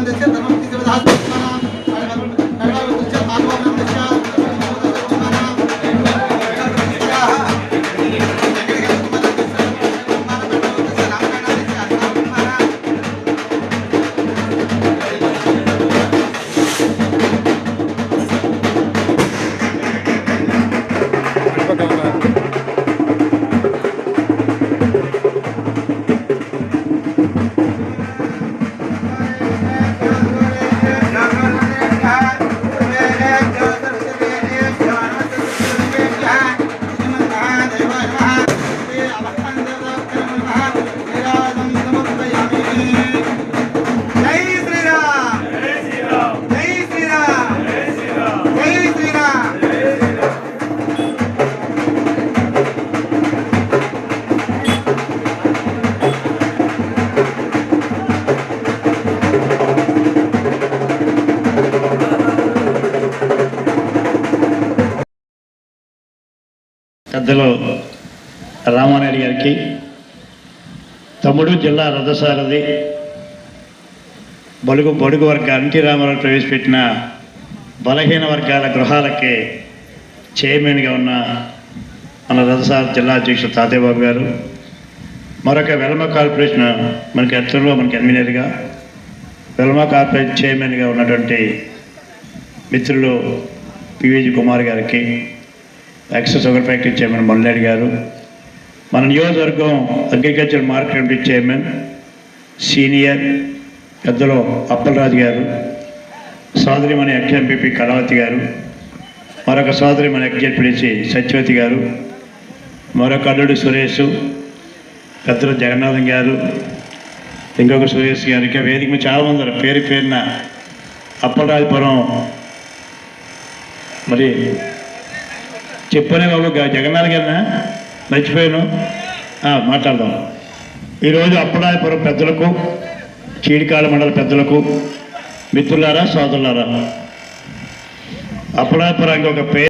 عند سيدنا గారికి తమ్ముడు జిల్లా రథసారథి బడుగు బడుగు వర్గ ఎన్టీ రామారావు ప్రవేశపెట్టిన బలహీన వర్గాల గృహాలకి చైర్మన్గా ఉన్న మన రథసారథి జిల్లా అధ్యక్షుడు తాతయ్యబాబు గారు మరొక వెల్మ కార్పొరేషన్ మనకి ఎత్తులో మనకి ఎమ్మెల్యేగా వెల్మ కార్పొరేషన్ చైర్మన్గా ఉన్నటువంటి మిత్రులు పివిజి కుమార్ గారికి ex sugar factory chairman Malladi గారు మన నియోజకవర్గం agriculture market committee chairman senior పెద్దలు అప్పలరాజు గారు సోదరి మన ఎక్స్ ఎంపీపీ కళావతి గారు మరొక సోదరి మన ఎక్జెడ్పీడీసీ సత్యవతి గారు మరొక అల్లుడు సురేష్ పెద్దలు జగన్నాథం గారు ఇంకొక సురేష్ గారు. ఇంకా వేదిక మీద చాలామంది పేరు పేరున అప్పలరాజపురం. మరి చెప్పనే బాబు జగన్నాథ్ గారినా? మర్చిపోయాను. మాట్లాడదాం. ఈరోజు అప్పడాయపురం పెద్దలకు చీడికాల మండల పెద్దలకు మిత్రులారా సోదరులారా అప్పడాయపురానికి ఒక పేరు